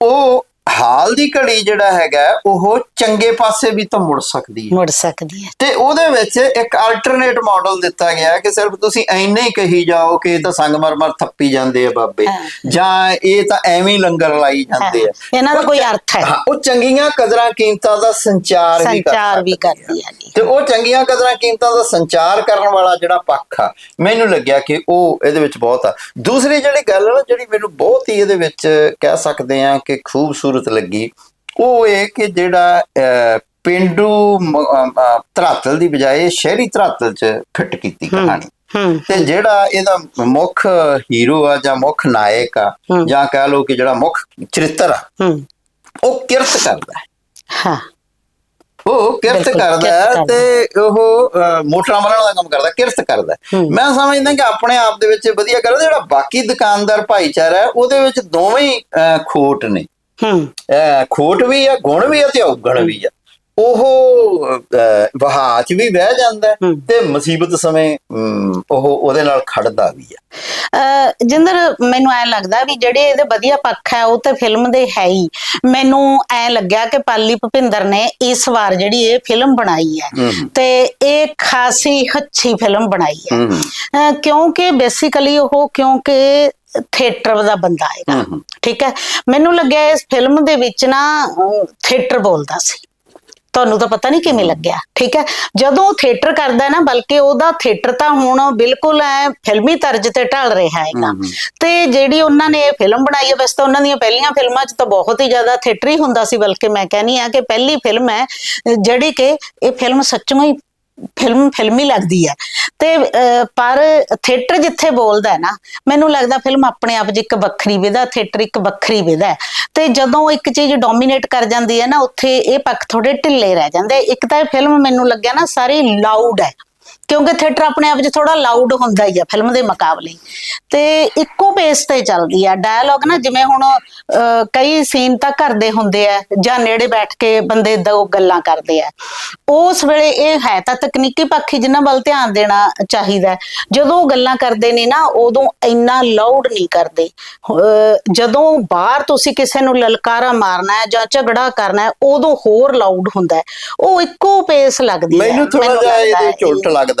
ਉਹ ਹਾਲ ਦੀ ਘੜੀ ਜਿਹੜਾ ਹੈਗਾ ਉਹ ਚੰਗੇ ਪਾਸੇ ਵੀ ਤਾਂ ਮੁੜ ਸਕਦੀ ਹੈ। ਮੁੜ ਸਕਦੀ ਹੈ। ਤੇ ਉਹਦੇ ਵਿੱਚ ਇੱਕ ਅਲਟਰਨੇਟ ਮਾਡਲ ਦਿੱਤਾ ਗਿਆ ਕਿ ਸਿਰਫ ਤੁਸੀਂ ਐਨੇ ਹੀ ਕਹੀ ਜਾਓ ਕਿ ਇਹ ਤਾਂ ਸੰਗਮਰਮਰ ਥੱਪੀ ਜਾਂਦੇ ਆ ਬਾਬੇ। ਜਾਂ ਇਹ ਤਾਂ ਐਵੇਂ ਲੰਗਰ ਲਾਈ ਜਾਂਦੇ ਆ। ਇਹਨਾਂ ਦਾ ਕੋਈ ਅਰਥ ਹੈ। ਉਹ ਚੰਗੀਆਂ ਕਦਰਾਂ ਕੀਮਤਾਂ ਦਾ ਸੰਚਾਰ ਵੀ ਕਰ ਸੰਚਾਰ ਵੀ। ਕਰਦੀ ਹੈ ਤੇ ਉਹ ਚੰਗੀਆਂ ਕਦਰਾਂ ਕੀਮਤਾਂ ਦਾ ਸੰਚਾਰ ਕਰਨ ਵਾਲਾ ਜਿਹੜਾ ਪੱਖ ਆ ਮੈਨੂੰ ਲੱਗਿਆ ਕਿ ਉਹ ਇਹਦੇ ਵਿੱਚ ਬਹੁਤ ਆ। ਦੂਸਰੀ ਜਿਹੜੀ ਗੱਲ ਨਾ ਜਿਹੜੀ ਮੈਨੂੰ ਬਹੁਤ ਹੀ ਇਹਦੇ ਵਿੱਚ ਕਹਿ ਸਕਦੇ ਆ ਕਿ ਖੂਬਸੂਰਤ ਲੱਗੀ। ਉਹ ਇਹ ਕਿ ਜਿਹੜਾ ਪਿੰਡੂ ਧਰਾਤਲ ਦੀ ਬਜਾਏ ਸ਼ਹਿਰੀ ਧਰਾਤਲ 'ਚ ਫਿੱਟ ਕੀਤੀ ਕਹਾਣੀ। ਤੇ ਜਿਹੜਾ ਇਹਦਾ ਮੁੱਖ ਹੀਰੋ ਆ ਜਾਂ ਮੁੱਖ ਨਾਇਕ ਆ। ਜਾਂ ਕਹਿ ਲਓ ਕਿ ਜਿਹੜਾ ਮੁੱਖ ਚਰਿੱਤਰ ਆ ਉਹ ਕਿਰਤ ਕਰਦਾ ਹੈ। ਹਾਂ। ਉਹ ਕਿਰਤ ਕਰਦਾ। ਤੇ ਉਹ ਮੋਟਰਾਂ ਬਣਾਉਣ ਦਾ ਕੰਮ ਕਰਦਾ ਕਿਰਤ ਕਰਦਾ। ਮੈਂ ਸਮਝਦਾ ਕਿ ਆਪਣੇ ਆਪ ਦੇ ਵਿੱਚ ਵਧੀਆ ਕਰਦਾ ਜਿਹੜਾ ਬਾਕੀ ਦੁਕਾਨਦਾਰ ਭਾਈਚਾਰਾ ਹੈ ਉਹਦੇ ਵਿੱਚ ਦੋਵੇਂ ਖੋਟ ਨੇ। ਹੂੰ। ਖੋਟ ਵੀ ਆ ਗੁਣ ਵੀ ਆ ਤੇ ਔਗਣ ਵੀ ਆ। ਉਹ ਵਹਾਅ ਚ ਵੀ ਵਹਿ ਜਾਂਦਾ। ਤੇ ਮੁਸੀਬਤ ਸਮੇਂ ਉਹ ਉਹਦੇ ਨਾਲ ਖੜਦਾ ਵੀ ਆ। ਜਿੰਦਰ ਮੈਨੂੰ ਐ ਲੱਗਦਾ ਵੀ ਜਿਹੜੇ ਇਹਦੇ ਵਧੀਆ ਪੱਖ ਹੈ ਉਹ ਤੇ ਫਿਲਮ ਦੇ ਹੈ ਹੀ। ਮੈਨੂੰ ਐ ਲੱਗਿਆ ਕਿ ਪਾਲੀ ਭੁਪਿੰਦਰ ਨੇ ਇਸ ਵਾਰ ਜਿਹੜੀ ਇਹ ਫਿਲਮ ਬਣਾਈ ਹੈ। ਤੇ ਇਹ ਖਾਸੀ ਅੱਛੀ ਫਿਲਮ ਬਣਾਈ ਹੈ। ਕਿਉਂਕਿ ਬੇਸਿਕਲੀ ਉਹ ਕਿਉਂਕਿ ਥੀਏਟਰ ਦਾ ਬੰਦਾ ਹੈਗਾ। ਠੀਕ ਹੈ? ਮੈਨੂੰ ਲੱਗਿਆ ਇਸ ਫਿਲਮ ਦੇ ਵਿੱਚ ਨਾ ਥੀਏਟਰ ਬੋਲਦਾ ਸੀ। ਤੁਹਾਨੂੰ ਤਾਂ ਪਤਾ ਨਹੀਂ ਕਿਵੇਂ ਲੱਗਿਆ। ਠੀਕ ਹੈ? ਜਦੋਂ ਉਹ ਥੀਏਟਰ ਕਰਦਾ ਨਾ ਬਲਕਿ ਉਹਦਾ ਥੀਏਟਰ ਤਾਂ ਹੁਣ ਬਿਲਕੁਲ ਐ ਫਿਲਮੀ ਤਰਜ਼ ਤੇ ਢਲ ਰਿਹਾ ਹੈਗਾ। ਤੇ ਜਿਹੜੀ ਉਹਨਾਂ ਨੇ ਇਹ ਫਿਲਮ ਬਣਾਈ ਹੈ ਵੈਸੇ ਤਾਂ ਉਹਨਾਂ ਦੀਆਂ ਪਹਿਲੀਆਂ ਫਿਲਮਾਂ 'ਚ ਤਾਂ ਬਹੁਤ ਹੀ ਜ਼ਿਆਦਾ ਥੀਏਟਰ ਹੀ ਹੁੰਦਾ ਸੀ ਬਲਕਿ ਮੈਂ ਕਹਿੰਨੀ ਆ ਕਿ ਪਹਿਲੀ ਫਿਲਮ ਹੈ ਜਿਹੜੀ ਕਿ ਇਹ ਫਿਲਮ ਸੱਚਮੁੱਚ ਫਿਲਮ, ਫਿਲਮੀ ਲੱਗਦੀ ਹੈ। ਤੇ ਪਰ ਥੀਏਟਰ ਜਿੱਥੇ ਬੋਲਦਾ ਨਾ, ਮੈਨੂੰ ਲੱਗਦਾ ਫਿਲਮ ਆਪਣੇ ਆਪ 'ਚ ਇੱਕ ਵੱਖਰੀ ਵਿਧਾ, ਥੀਏਟਰ ਇੱਕ ਵੱਖਰੀ ਵਿਧਾ ਹੈ। ਤੇ ਜਦੋਂ ਇੱਕ ਚੀਜ਼ ਡੋਮੀਨੇਟ ਕਰ ਜਾਂਦੀ ਹੈ ਨਾ, ਉੱਥੇ ਇਹ ਪੱਖ ਥੋੜੇ ਢਿੱਲੇ ਰਹਿ ਜਾਂਦੇ ਇੱਕ ਤਾਂ ਇਹ ਫਿਲਮ ਮੈਨੂੰ ਲੱਗਿਆ ਨਾ, ਸਾਰੀ ਲਾਊਡ ਹੈ। ਕਿਉਂਕਿ ਥੀਏਟਰ ਆਪਣੇ ਆਪ 'ਚ ਥੋੜਾ ਲਾਊਡ ਹੁੰਦਾ ਹੀ ਆ ਫਿਲਮ ਦੇ ਮੁਕਾਬਲੇ। ਤੇ ਇੱਕੋ ਪੇਸ ਤੇ ਚੱਲਦੀ ਆ। ਡਾਇਲੌਗ ਨਾ ਜਿਵੇਂ ਹੁਣ ਕਈ ਸੀਨ ਤਾਂ ਘਰ ਦੇ ਹੁੰਦੇ ਆ ਜਾਂ ਨੇੜੇ ਬੈਠ ਕੇ ਬੰਦੇ ਦੋ ਗੱਲਾਂ ਕਰਦੇ ਆ। ਉਸ ਵੇਲੇ ਇਹ ਹੈ ਤਾਂ ਤਕਨੀਕੀ ਪੱਖੀ ਜਿਨ੍ਹਾਂ ਵੱਲ ਧਿਆਨ ਦੇਣਾ ਚਾਹੀਦਾ। ਜਦੋਂ ਉਹ ਗੱਲਾਂ ਕਰਦੇ ਨੇ ਨਾ ਉਦੋਂ ਇੰਨਾ ਲਾਊਡ ਨਹੀਂ ਕਰਦੇ। ਜਦੋਂ ਬਾਹਰ ਤੁਸੀਂ ਕਿਸੇ ਨੂੰ ਲਲਕਾਰਾ ਮਾਰਨਾ ਹੈ ਜਾਂ ਝਗੜਾ ਕਰਨਾ ਹੈ ਉਦੋਂ ਹੋਰ ਲਾਊਡ ਹੁੰਦਾ ਹੈ। ਉਹ ਇੱਕੋ ਪੇਸ ਲੱਗਦੀ ਹੈ ਮੈਨੂੰ ਥੋੜਾ ਜਿਹਾ ਲੱਗਦਾ ਇਹਦੇ ਹੈ ਚ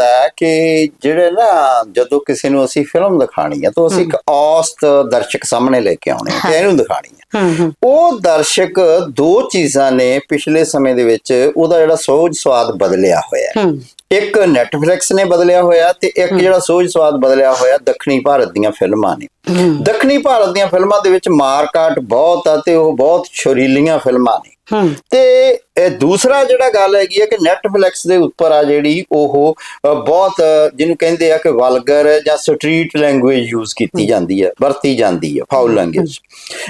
ਲੱਗਦਾ ਹੈ ਕਿ ਜਿਹੜੇ ਨਾ ਜਦੋਂ ਕਿਸੇ ਨੂੰ ਅਸੀਂ ਫਿਲਮ ਦਿਖਾਣੀ ਹੈ ਤਾਂ ਅਸੀਂ ਇੱਕ ਔਸਤ ਦਰਸ਼ਕ ਸਾਹਮਣੇ ਲੈ ਕੇ ਆਉਣੇ ਤੇ ਇਹਨੂੰ ਦਿਖਾਣੀ ਹੈ ਉਹ ਦਰਸ਼ਕ ਦੋ ਚੀਜ਼ਾਂ ਨੇ ਪਿਛਲੇ ਸਮੇਂ ਦੇ ਵਿੱਚ ਉਹਦਾ ਜਿਹੜਾ ਸੋਝ ਸਵਾਦ ਬਦਲਿਆ ਹੋਇਆ ਹੂੰ। ਇੱਕ ਨੈਟਫਲਿਕਸ ਨੇ ਬਦਲਿਆ ਹੋਇਆ ਤੇ ਇੱਕ ਜਿਹੜਾ ਸੋਝ ਸਵਾਦ ਬਦਲਿਆ ਹੋਇਆ ਦੱਖਣੀ ਭਾਰਤ ਦੀਆਂ ਫਿਲਮਾਂ ਨੇ। ਦੱਖਣੀ ਭਾਰਤ ਦੀਆਂ ਫਿਲਮਾਂ ਦੇ ਵਿੱਚ ਮਾਰਕਾਟ ਬਹੁਤ ਆ ਤੇ ਉਹ ਬਹੁਤ ਛੁਰੀਲੀਆਂ ਫਿਲਮਾਂ ਨੇ। ਤੇ ਇਹ ਦੂਸਰਾ ਜਿਹੜਾ ਗੱਲ ਹੈਗੀ ਹੈ ਕਿ ਨੈਟਫਲਿਕਸ ਦੇ ਉੱਪਰ ਆ ਜਿਹੜੀ ਉਹ ਬਹੁਤ ਜਿਹਨੂੰ ਕਹਿੰਦੇ ਆ ਕਿ ਵਲਗਰ ਜਾਂ ਸਟਰੀਟ ਲੈਂਗੁਏਜ ਯੂਜ਼ ਕੀਤੀ ਜਾਂਦੀ ਹੈ ਵਰਤੀ ਜਾਂਦੀ ਹੈ। ਫਾਉਲ ਲੈਂਗੁਏਜ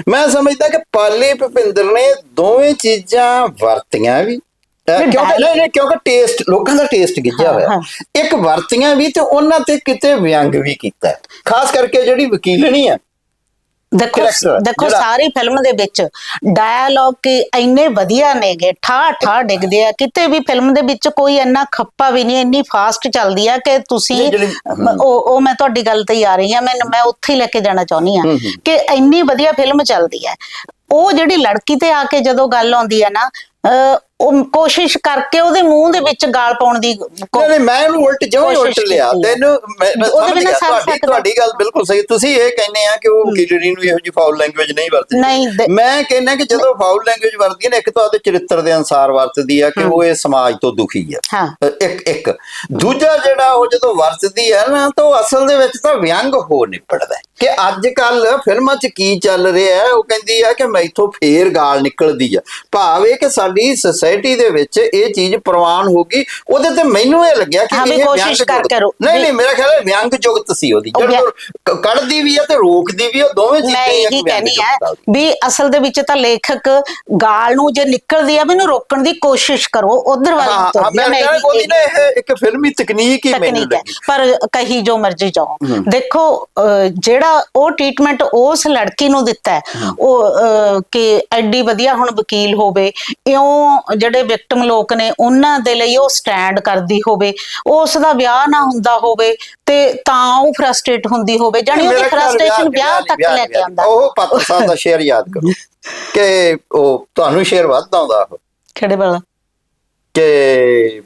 ਮੈਂ ਸਮਝਦਾ ਕਿ ਪਾਲੇ ਭੁਪਿੰਦਰ ਨੇ ਦੋਵੇਂ ਚੀਜ਼ਾਂ ਵਰਤੀਆਂ ਵੀ। ਕਿਉਂਕਿ ਨਹੀਂ ਨਹੀਂ ਕਿਉਂਕਿ ਟੇਸਟ ਲੋਕਾਂ ਦਾ ਟੇਸਟ ਗਿੱਜਿਆ ਹੋਇਆ। ਇੱਕ ਵਰਤੀਆਂ ਵੀ ਤੇ ਉਹਨਾਂ ਤੇ ਕਿਤੇ ਵਿਅੰਗ ਵੀ ਕੀਤਾ। ਖਾਸ ਕਰਕੇ ਜਿਹੜੀ ਵਕੀਲਣੀ ਆ ਦੇਖੋ ਦੇਖੋ ਸਾਰੀ ਫਿਲਮ ਦੇ ਵਿੱਚ ਡਾਇਲੌਗ ਕਿ ਇੰਨੇ ਵਧੀਆ ਨੇਗੇ ਠਾ ਠਾ ਡਿੱਗਦੇ ਆ। ਕਿਤੇ ਵੀ ਫਿਲਮ ਦੇ ਵਿੱਚ ਕੋਈ ਇੰਨਾ ਖੱਪਾ ਵੀ ਨਹੀਂ ਇੰਨੀ ਫਾਸਟ ਚੱਲਦੀ ਆ ਕਿ ਤੁਸੀਂ ਉਹ ਉਹ ਮੈਂ ਤੁਹਾਡੀ ਗੱਲ ਤੇ ਹੀ ਆ ਰਹੀ ਹਾਂ। ਮੈਂ ਮੈਂ ਉੱਥੇ ਹੀ ਲੈ ਕੇ ਜਾਣਾ ਚਾਹੁੰਦੀ ਆ। ਕਿ ਇੰਨੀ ਵਧੀਆ ਫਿਲਮ ਚੱਲਦੀ ਹੈ। ਉਹ ਜਿਹੜੀ ਲੜਕੀ ਤੇ ਆ ਕੇ ਜਦੋਂ ਗੱਲ ਆਉਂਦੀ ਹੈ ਨਾ ਅਹ, ਉਹ ਕੋਸ਼ਿਸ਼ ਕਰਕੇ ਉਹਦੇ ਮੂੰਹ ਦੇ ਵਿੱਚ ਗਾਲ ਪਾਉਣ ਦੀ ਕੋ- ਨਹੀਂ ਨਹੀਂ ਮੈਂ ਇਹਨੂੰ ਉਲਟ ਜਿਉਂ ਹੀ ਉਲਟ ਕੋਸ਼ਿਸ਼ ਲਿਆ ਕੀਤੀ। ਤੈਨੂੰ ਮੈਂ ਮੈਂ ਉਹਦੇ ਸਮਝ ਬਿਨਾਂ ਗਿਆ ਸਰ ਤੁਹਾਡੀ ਸਕਦਾ। ਤੁਹਾਡੀ ਗੱਲ ਬਿਲਕੁਲ ਸਹੀ ਤੁਸੀਂ ਇਹ ਕਹਿੰਦੇ ਆ ਕਿ ਉਹ ਵਕੀਲਰੀ ਨੂੰ ਇਹੋ ਜਿਹੀ ਫਾਉਲ ਲੈਂਗੁਏਜ ਨਹੀਂ ਵਰਤਦੀ। ਨਹੀਂ, ਦੇ- ਮੈਂ ਕਹਿੰਦਾ ਕਿ ਜਦੋਂ ਫਾਉਲ ਲੈਂਗੁਏਜ ਵਰਤਦੀ ਹੈ ਨਾ ਇੱਕ ਤਾਂ ਉਹਦੇ ਚਰਿੱਤਰ ਦੇ ਅਨਸਾਰ ਵਰਤਦੀ ਆ ਕਿ ਉਹ ਇਹ ਸਮਾਜ ਤੋਂ ਦੁਖੀ ਆ। ਹਾਂ। ਇੱਕ ਇੱਕ। ਦੂਜਾ ਜਿਹੜਾ ਉਹ ਜਦੋਂ ਵਰਤਦੀ ਹੈ ਨਾ ਤਾਂ ਉਹ ਅਸਲ ਦੇ ਵਿੱਚ ਤਾਂ ਵਿਅੰਗ ਹੋ ਨਿਪੜਦਾ ਹੈ। ਕਿ ਅੱਜ ਕੱਲ ਫਿਲਮਾਂ 'ਚ ਕੀ ਚੱਲ ਰਿਹਾ ਹੈ ਉਹ ਕਹਿੰਦੀ ਆ ਕਿ ਮੈਥੋਂ ਫੇਰ ਗਾਲ ਨਿਕਲਦੀ ਆ। ਭਾਵ ਇਹ ਕਿ ਸਾਡੀ ਸੋਸਾਇਟੀ ਦੇ ਵਿੱਚ ਇਹ ਚੀਜ਼ ਪ੍ਰਵਾਨ ਹੋ ਗਈ ਉਹਦੇ ਤੇ ਮੈਨੂੰ ਇਹ ਲੱਗਿਆ ਕਿ ਹਾਂ, ਇਹ ਕੋਸ਼ਿਸ਼ ਕਰ ਕਰੋ। ਨਹੀਂ ਨਹੀਂ ਮੇਰਾ ਖਿਆਲ ਹੈ ਵਿਅੰਗ ਜੁਗਤ ਸੀ ਉਹਦੀ। ਉਹ ਕੱਢਦੀ ਵੀ ਆ ਤੇ ਰੋਕਦੀ ਵੀ ਆ ਦੋਵੇਂ ਚੀਜ਼ਾਂ ਮੈਂ ਹੀ ਇਹੀ ਹੈ ਜੁਗਤ ਆ। ਵੀ ਅਸਲ ਦੇ ਵਿੱਚ ਤਾਂ ਲੇਖਕ ਗਾਲ ਨੂੰ ਜੇ ਨਿਕਲਦੀ ਆ ਮੈਨੂੰ ਰੋਕਣ ਦੀ ਕੋਸ਼ਿਸ਼ ਕਰੋ ਉਧਰ ਵੱਲ ਹਾਂ ਤੋਂ ਹਾਂ ਮੈਂ ਕਹਿੰਦਾ ਉਹਦੀ ਨਾ ਇਹ ਇੱਕ ਫਿਲਮੀ ਤਕਨੀਕ ਹੀ ਮੈਨੂੰ ਹੈ ਲੱਗੀ। ਪਰ ਕਹੀ ਜੋ ਮਰਜ਼ੀ ਜਾਓ। ਦੇਖੋ ਜਿਹੜਾ ਉਹ ਟ੍ਰੀਟਮੈਂਟ ਉਸ ਲੜਕੀ ਨੂੰ ਦਿੱਤਾ ਹੈ, ਉਹ ਕਿ ਐਡੀ ਵਧੀਆ ਹੁਣ ਵਕੀਲ ਹੋਵੇ ਇਉਂ ਜਿਹੜੇ ਵਿਕਟਮ ਲੋਕ ਨੇ ਉਹਨਾਂ ਦੇ ਲਈ ਉਹ ਸਟੈਂਡ ਕਰਦੀ ਹੋਵੇ ਉਸ ਦਾ ਵਿਆਹ ਨਾ ਹੁੰਦਾ ਹੋਵੇ ਤੇ ਤਾਂ ਉਹ ਫਰਸਟ੍ਰੇਟ ਹੁੰਦੀ ਹੋਵੇ ਜਾਨੀ ਉਹਦੀ ਫਰਸਟ੍ਰੇਸ਼ਨ ਵਿਆਹ ਤੱਕ ਲੈ ਕੇ ਆਉਂਦਾ। ਉਹ ਪਾਤਰ ਸਾਹਿਬ ਦਾ ਸ਼ੇਰ ਯਾਦ ਕਰੋ ਕਿ ਉਹ ਤੁਹਾਨੂੰ ਸ਼ੇਰ ਵੱਧ ਆਉਂਦਾ ਉਹ। ਕਿਹੜੇ ਵਾਲਾ। ਕਿ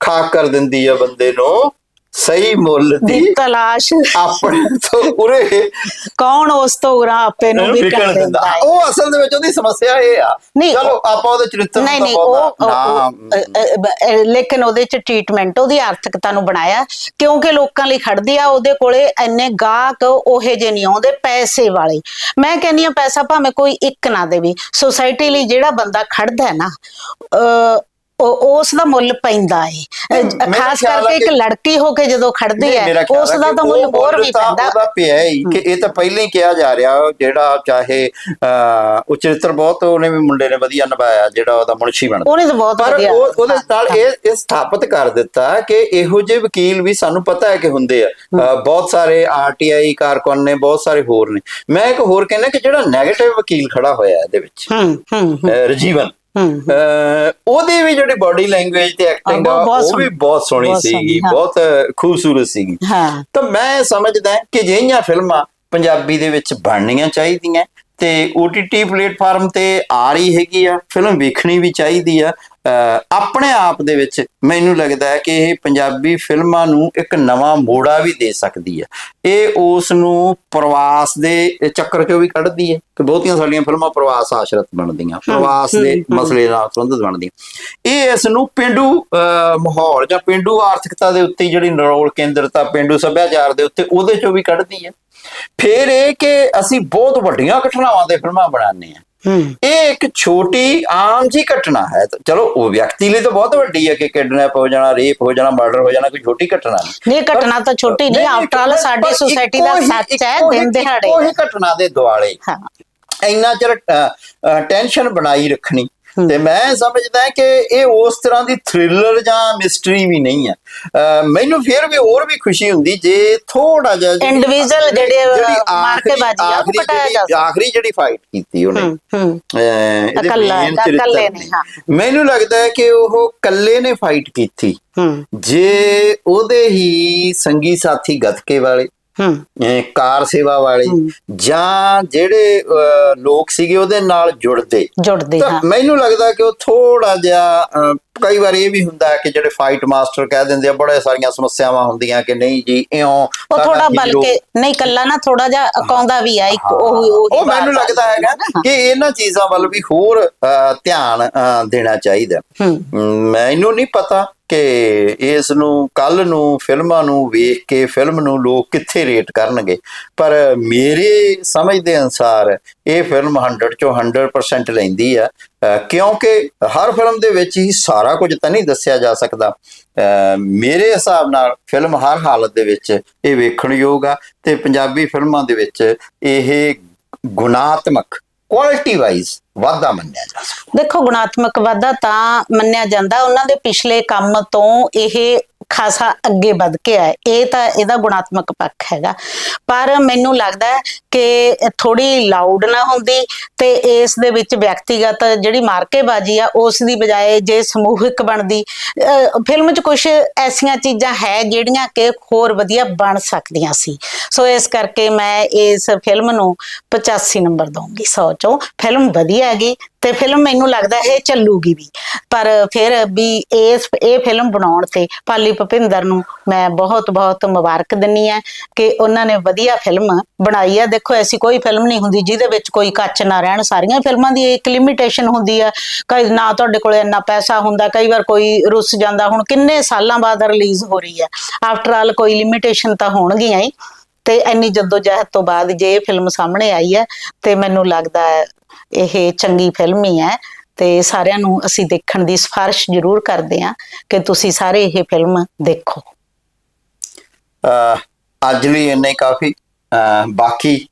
ਖਾਕ ਕਰ ਦਿੰਦੀ ਆ ਬੰਦੇ ਨੂੰ। ਸਹੀ ਮੁੱਲ ਦੀ ਦੀ ਤਲਾਸ਼। ਆਪਣੇ ਤੋਂ ਉਰੇ। ਕੌਣ ਉਸ ਤੋਂ ਉਰਾ ਆਪੇ ਨੂੰ ਵੀ ਕਰ ਦਿੰਦਾ। ਹੈ ਉਹ ਅਸਲ ਦੇ ਵਿੱਚ ਉਹਦੀ ਸਮੱਸਿਆ ਇਹ ਆ। ਨਹੀਂ, ਚਲੋ ਉਹ- ਆਪਾਂ ਉਹਦੇ ਚਰਿੱਤਰ ਨਹੀਂ ਨਹੀਂ ਉਹ ਬਹੁਤਾ ਉਹ- ਨਾ। ਉਹ- ਅ- ਅ- ਅ- ਲੇਕਿਨ ਉਹਦੇ ਚ ਟ੍ਰੀਟਮੈਂਟ ਉਹਦੀ ਆਰਥਿਕਤਾ ਨੂੰ ਬਣਾਇਆ। ਕਿਉਂਕਿ ਲੋਕਾਂ ਲਈ ਖੜਦੀ ਆ ਉਹਦੇ ਕੋਲੇ ਇੰਨੇ ਗਾਹਕ ਉਹੇ ਜੇ ਨਹੀਂ ਆਉਂਦੇ ਪੈਸੇ ਵਾਲੇ। ਮੈਂ ਕਹਿੰਨੀ ਆ ਪੈਸਾ ਭਾਵੇਂ ਕੋਈ ਇੱਕ ਨਾ ਦੇਵੇ। ਸੋਸਾਇਟੀ ਲਈ ਜਿਹੜਾ ਬੰਦਾ ਖੜਦਾ ਹੈ ਨਾ ਅ, ਉਹ ਉਸ ਦਾ ਮੁੱਲ ਪੈਂਦਾ ਹੈ ਮੇਰਾ ਖਾਸ ਖਿਆਲ ਕਰਕੇ ਇੱਕ ਕਿ- ਲੜਕੀ ਹੋ ਕੇ ਜਦੋਂ ਖੜਦੀ ਨਹੀਂ, ਹੈ ਮੇਰਾ ਖਿਆਲ ਉਸ ਹੈ ਦਾ ਕਿ ਤਾਂ ਮੁੱਲ ਉਹ ਹੋਰ ਵੀ ਤਾਂ ਪੈਂਦਾ। ਉਹਦਾ ਪਿਆ ਹੀ। ਕਿ ਇਹ ਤਾਂ ਪਹਿਲਾਂ ਹੀ ਕਿਹਾ ਜਾ ਰਿਹਾ ਜਿਹੜਾ ਚਾਹੇ ਅਹ, ਉਹ ਚਰਿੱਤਰ ਬਹੁਤ ਉਹਨੇ ਵੀ ਮੁੰਡੇ ਨੇ ਵਧੀਆ ਨਿਭਾਇਆ ਜਿਹੜਾ ਉਹਦਾ ਮੁਨਸ਼ੀ ਬਣਦਾ। ਉਹਨੇ ਤਾਂ ਬਹੁਤ ਪਰ ਵਧੀਆ ਉਹ ਉਹਦੇ ਨਾਲ ਇਹ ਇਹ ਸਥਾਪਿਤ ਕਰ ਦਿੱਤਾ ਕਿ ਇਹੋ ਜਿਹੇ ਵਕੀਲ ਵੀ ਸਾਨੂੰ ਪਤਾ ਹੈ ਕਿ ਹੁੰਦੇ ਆ। ਬਹੁਤ ਸਾਰੇ ਆਰਟੀਆਈ ਕਾਰਕੁਨ ਨੇ ਬਹੁਤ ਸਾਰੇ ਹੋਰ ਨੇ। ਮੈਂ ਇੱਕ ਹੋਰ ਕਹਿੰਦਾ ਕਿ ਜਿਹੜਾ 네ਗੇਟਿਵ ਵਕੀਲ ਖੜਾ ਹੋਇਆ ਇਹਦੇ ਵਿੱਚ ਹੂੰ ਹੂੰ ਰਜੀਵਨ। ਉਹਦੀ ਵੀ ਜਿਹੜੀ ਬਾਡੀ ਲੈਂਗੁਏਜ ਤੇ ਐਕਟਿੰਗ ਆ ਉਹ ਵੀ। ਬਹੁਤ ਸੋਹਣੀ ਸੀਗੀ। ਬਹੁਤ ਖੂਬਸੂਰਤ ਸੀਗੀ ਹਾਂ ਤਾਂ ਮੈਂ ਸਮਝਦਾ ਕਿ ਜਿਹੀਆਂ ਫਿਲਮਾਂ ਪੰਜਾਬੀ ਦੇ ਵਿੱਚ ਬਣਨੀਆਂ ਚਾਹੀਦੀਆਂ ਤੇ OTT ਪਲੇਟਫਾਰਮ ਤੇ ਆ ਰਹੀ ਹੈਗੀ ਆ ਫਿਲਮ ਵੇਖਣੀ ਵੀ ਚਾਹੀਦੀ ਆ। ਆਪਣੇ ਆਪ ਦੇ ਵਿੱਚ ਮੈਨੂੰ ਲੱਗਦਾ ਹੈ ਕਿ ਇਹ ਪੰਜਾਬੀ ਫਿਲਮਾਂ ਨੂੰ ਇੱਕ ਨਵਾਂ ਮੋੜਾ ਵੀ ਦੇ ਸਕਦੀ ਹੈ ਇਹ ਉਸ ਨੂੰ ਪ੍ਰਵਾਸ ਦੇ ਚੱਕਰ ਚੋਂ ਵੀ ਕੱਢਦੀ ਹੈ ਕਿ ਬਹੁਤੀਆਂ ਸਾਡੀਆਂ ਫਿਲਮਾਂ ਪ੍ਰਵਾਸ ਆਸ਼ਰਿਤ ਬਣਦੀਆਂ ਪ੍ਰਵਾਸ ਦੇ ਮਸਲੇ ਨਾਲ ਸੰਬੰਧਿਤ ਬਣਦੀਆਂ। ਇਹ ਇਸ ਨੂੰ ਪਿੰਡੂ ਮਾਹੌਲ ਜਾਂ ਪਿੰਡੂ ਆਰਥਿਕਤਾ ਦੇ ਉੱਤੇ ਜਿਹੜੀ ਨਰੋਲ ਕੇਂਦਰਤਾ ਪਿੰਡੂ ਸੱਭਿਆਚਾਰ ਦੇ ਉੱਤੇ ਉਹਦੇ ਚੋਂ ਵੀ ਕੱਢਦੀ ਹੈ ਫਿਰ ਇਹ ਕਿ ਅਸੀਂ ਬਹੁਤ ਵੱਡੀਆਂ ਘਟਨਾਵਾਂ ਦੇ ਫਿਲਮਾਂ ਬਣਾਉਂਦੇ ਆ ਇਹ ਇੱਕ ਛੋਟੀ ਆਮ ਜੀ ਘਟਨਾ ਹੈ। ਚਲੋ ਉਹ ਵਿਅਕਤੀ ਲਈ ਤਾਂ ਬਹੁਤ ਵੱਡੀ ਹੈ ਕਿ ਕਿਡਨੈਪ ਹੋ ਜਾਣਾ ਰੇਪ ਹੋ ਜਾਣਾ ਮਰਡਰ ਹੋ ਜਾਣਾ ਕੋਈ ਛੋਟੀ ਘਟਨਾ ਨਹੀਂ। ਇਹ ਘਟਨਾ ਤਾਂ ਛੋਟੀ ਨਹੀਂ ਆਫਟਰ ਆਲ ਸਾਡੀ ਸੋਸਾਇਟੀ ਦਾ ਸੱਚ ਹੈ ਦਿਨ ਦਿਹਾੜੇ। ਉਹੀ ਘਟਨਾ ਦੇ ਦੁਆਲੇ। ਹਾਂ। ਇੰਨਾ ਚਿਰ ਟੈਨਸ਼ਨ ਬਣਾਈ ਰੱਖਣੀ। ਤੇ ਮੈਂ ਸਮਝਦਾ ਕਿ ਇਹ ਉਸ ਤਰ੍ਹਾਂ ਦੀ ਥ੍ਰਿਲਰ ਜਾਂ ਮਿਸਟਰੀ ਵੀ ਨਹੀਂ ਹੈ। ਮੈਨੂੰ ਫਿਰ ਵੀ ਹੋਰ ਵੀ ਖੁਸ਼ੀ ਹੁੰਦੀ ਜੇ ਥੋੜਾ ਜਿਹਾ Individual ਜਿਹੜੇ, ਅਹ, ਜਿਹੜੀ ਮਾਰ ਕੇ ਆਖਰੀ- ਬਾਜੀ ਆ, ਪਟਾਇਆ ਜਾ ਜਿਹੜੀ- ਆਖਰੀ ਜਿਹੜੀ ਫਾਈਟ ਕੀਤੀ ਉਹਨੇ। ਇਕੱਲਾ- ਨੇ। ਮੈਨੂੰ ਲੱਗਦਾ ਹੈ ਕਿ ਉਹ ਕੱਲੇ ਨੇ ਫਾਈਟ ਕੀਤੀ। ਜੇ ਉਹਦੇ ਹੀ ਸੰਗੀ ਸਾਥੀ ਗਤਕੇ ਵਾਲੇ ਹੂੰ। ਅਹ ਕਾਰ ਸੇਵਾ ਵਾਲੇ। ਜਾਂ ਜਿਹੜੇ ਅਹ, ਲੋਕ ਸੀਗੇ ਉਹਦੇ ਨਾਲ ਜੁੜਦੇ। ਜੁੜਦੇ ਤਾਂ ਹਾਂ। ਮੈਨੂੰ ਲੱਗਦਾ ਕਿ ਉਹ ਥੋੜਾ ਜਿਹਾ ਅਹ, ਕਈ ਵਾਰ ਇਹ ਵੀ ਹੁੰਦਾ ਹੈ ਕਿ ਜਿਹੜੇ ਫਾਈਟ ਮਾਸਟਰ ਕਹਿ ਦਿੰਦੇ ਆ ਬੜੇ ਸਾਰੀਆਂ ਸਮੱਸਿਆਵਾਂ ਹੁੰਦੀਆਂ ਕਿ ਨਹੀਂ ਜੀ ਇਉਂ ਉਹ ਥੋੜਾ ਬਲਕਿ ਨਹੀਂ ਕੱਲਾ ਨਾ ਥੋੜਾ ਜਿਹਾ ਅਕਾਉਂਦਾ ਵੀ ਆ ਇੱਕ ਉਹ ਉਹ ਮੈਨੂੰ ਲੱਗਦਾ ਹੈਗਾ ਕਿ ਇਹਨਾਂ ਚੀਜ਼ਾਂ ਵੱਲ ਵੀ ਹੋਰ ਧਿਆਨ ਦੇਣਾ ਚਾਹੀਦਾ ਮੈਨੂੰ ਨਹੀਂ ਪਤਾ ਕਿ ਇਸ ਨੂੰ ਕੱਲ ਨੂੰ ਫਿਲਮਾਂ ਨੂੰ ਵੇਖ ਕੇ ਫਿਲਮ ਨੂੰ ਲੋਕ ਕਿੱਥੇ ਰੇਟ ਕਰਨਗੇ। ਪਰ ਮੇਰੇ ਸਮਝ ਦੇ ਅਨਸਾਰ ਇਹ ਫਿਲਮ 100 ਚੋਂ 100% ਲੈਂਦੀ ਆ। ਕਿਉਂਕਿ ਹਰ ਫਿਲਮ ਦੇ ਵਿੱਚ ਹੀ ਸਾਰਾ ਕੁਝ ਤਾਂ ਨਹੀਂ ਦੱਸਿਆ ਜਾ ਸਕਦਾ। ਮੇਰੇ ਹਿਸਾਬ ਨਾਲ ਫਿਲਮ ਹਰ ਹਾਲਤ ਦੇ ਵਿੱਚ ਇਹ ਵੇਖਣ ਯੋਗ ਆ ਤੇ ਪੰਜਾਬੀ ਫਿਲਮਾਂ ਦੇ ਵਿੱਚ ਇਹ ਗੁਣਾਤਮਕ ਕੁਆਲਿਟੀ ਵਾਈਜ਼ ਵਾਧਾ ਮੰਨਿਆ ਜਾ ਸਕਦਾ। ਦੇਖੋ, ਗੁਣਾਤਮਕ ਵਾਧਾ ਤਾਂ ਮੰਨਿਆ ਜਾਂਦਾ। ਉਹਨਾਂ ਦੇ ਪਿਛਲੇ ਕੰਮ ਤੋਂ ਇਹ ਖਾਸਾ ਅੱਗੇ ਵੱਧ ਕੇ ਆਇਆ ਇਹ ਤਾਂ ਇਹਦਾ ਗੁਣਾਤਮਕ ਪੱਖ ਹੈਗਾ। ਪਰ ਮੈਨੂੰ ਲੱਗਦਾ ਕਿ ਥੋੜੀ ਲਾਊਡ ਨਾ ਹੁੰਦੀ ਤੇ ਇਸ ਦੇ ਵਿੱਚ ਵਿਅਕਤੀਗਤ ਜਿਹੜੀ ਮਾਰਕੇਬਾਜ਼ੀ ਆ, ਉਸ ਦੀ ਬਜਾਏ ਜੇ ਸਮੂਹਿਕ ਬਣਦੀ, ਅਹ, ਫਿਲਮ 'ਚ ਕੁਝ ਐਸੀਆਂ ਚੀਜ਼ਾਂ ਹੈ ਜਿਹੜੀਆਂ ਕਿ ਹੋਰ ਵਧੀਆ ਬਣ ਸਕਦੀਆਂ ਸੀ। ਸੋ ਇਸ ਕਰਕੇ ਮੈਂ ਇਸ ਫਿਲਮ ਨੂੰ 85 ਨੰਬਰ ਦਊਂਗੀ 100 ਚੋਂ। ਫਿਲਮ ਵਧੀਆ ਹੈਗੀ ਤੇ ਫਿਲਮ ਮੈਨੂੰ ਲੱਗਦਾ ਇਹ ਚੱਲੂਗੀ ਵੀ। ਪਰ ਫਿਰ ਵੀ ਇਸ, ਇਹ ਫਿਲਮ ਬਣਾਉਣ ਤੇ ਪਾਲੀ ਭੁਪਿੰਦਰ ਨੂੰ ਮੈਂ ਬਹੁਤ ਬਹੁਤ ਮੁਬਾਰਕ ਦਿੰਨੀ ਆ ਕਿ ਉਹਨਾਂ ਨੇ ਵਧੀਆ ਫਿਲਮ ਬਣਾਈ ਆ। ਦੇਖੋ, ਐਸੀ ਕੋਈ ਫਿਲਮ ਨਹੀਂ ਹੁੰਦੀ ਜਿਹਦੇ ਵਿੱਚ ਕੋਈ ਕੱਚ ਨਾ ਰਹਿਣ। ਸਾਰੀਆਂ ਫਿਲਮਾਂ ਦੀ ਇੱਕ ਲਿਮਿਟੇਸ਼ਨ ਹੁੰਦੀ ਆ। ਕਈ ਨਾ ਤੁਹਾਡੇ ਕੋਲ ਇੰਨਾ ਪੈਸਾ ਹੁੰਦਾ, ਕਈ ਵਾਰ ਕੋਈ ਰੁੱਸ ਜਾਂਦਾ। ਹੁਣ ਕਿੰਨੇ ਸਾਲਾਂ ਬਾਅਦ ਰਿਲੀਜ਼ ਹੋ ਰਹੀ ਆ। ਆਫਟਰ ਆਲ ਕੋਈ ਲਿਮਿਟੇਸ਼ਨ ਤਾਂ ਹੋਣਗੀਆਂ ਹੀ। ਤੇ ਇੰਨੀ ਜਦੋਜਹਿਦ ਤੋਂ ਬਾਅਦ ਜੇ ਇਹ ਫਿਲਮ ਸਾਹਮਣੇ ਆਈ ਹੈ ਤੇ ਮੈਨੂੰ ਲੱਗਦਾ ਹੈ ਇਹ ਚੰਗੀ ਫਿਲਮ ਹੀ ਹੈ ਤੇ ਸਾਰਿਆਂ ਨੂੰ ਅਸੀਂ ਦੇਖਣ ਦੀ ਸਿਫਾਰਿਸ਼ ਜ਼ਰੂਰ ਕਰਦੇ ਹਾਂ ਕਿ ਤੁਸੀਂ ਸਾਰੇ ਇਹ ਫਿਲਮ ਦੇਖੋ। ਅੱਜ ਲਈ ਇੰਨੇ ਕਾਫੀ ਬਾਕੀ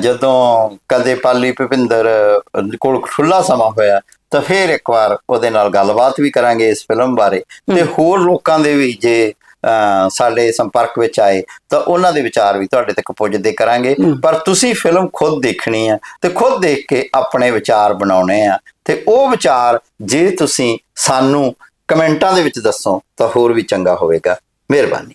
ਜਦੋਂ ਕਦੇ ਪਾਲੀ ਭੁਪਿੰਦਰ ਅਹ ਕੋਲ ਖੁੱਲਾ ਸਮਾਂ ਹੋਇਆ ਤਾਂ ਫਿਰ ਇੱਕ ਵਾਰ ਉਹਦੇ ਨਾਲ ਗੱਲਬਾਤ ਵੀ ਕਰਾਂਗੇ ਇਸ ਫਿਲਮ ਬਾਰੇ ਤੇ ਹੋਰ ਲੋਕਾਂ ਦੇ ਵੀ ਜੇ ਸਾਡੇ ਸੰਪਰਕ ਵਿੱਚ ਆਏ ਤਾਂ ਉਹਨਾਂ ਦੇ ਵਿਚਾਰ ਵੀ ਤੁਹਾਡੇ ਤੱਕ ਪੁੱਜਦੇ ਕਰਾਂਗੇ। ਪਰ ਤੁਸੀਂ ਫਿਲਮ ਖੁਦ ਦੇਖਣੀ ਆ ਤੇ ਖੁਦ ਦੇਖ ਕੇ ਆਪਣੇ ਵਿਚਾਰ ਬਣਾਉਣੇ ਆ। ਤੇ ਉਹ ਵਿਚਾਰ ਜੇ ਤੁਸੀਂ ਸਾਨੂੰ ਕਮੈਂਟਾਂ ਦੇ ਵਿੱਚ ਦੱਸੋ ਤਾਂ ਹੋਰ ਵੀ ਚੰਗਾ ਹੋਵੇਗਾ। ਮਿਹਰਬਾਨੀ।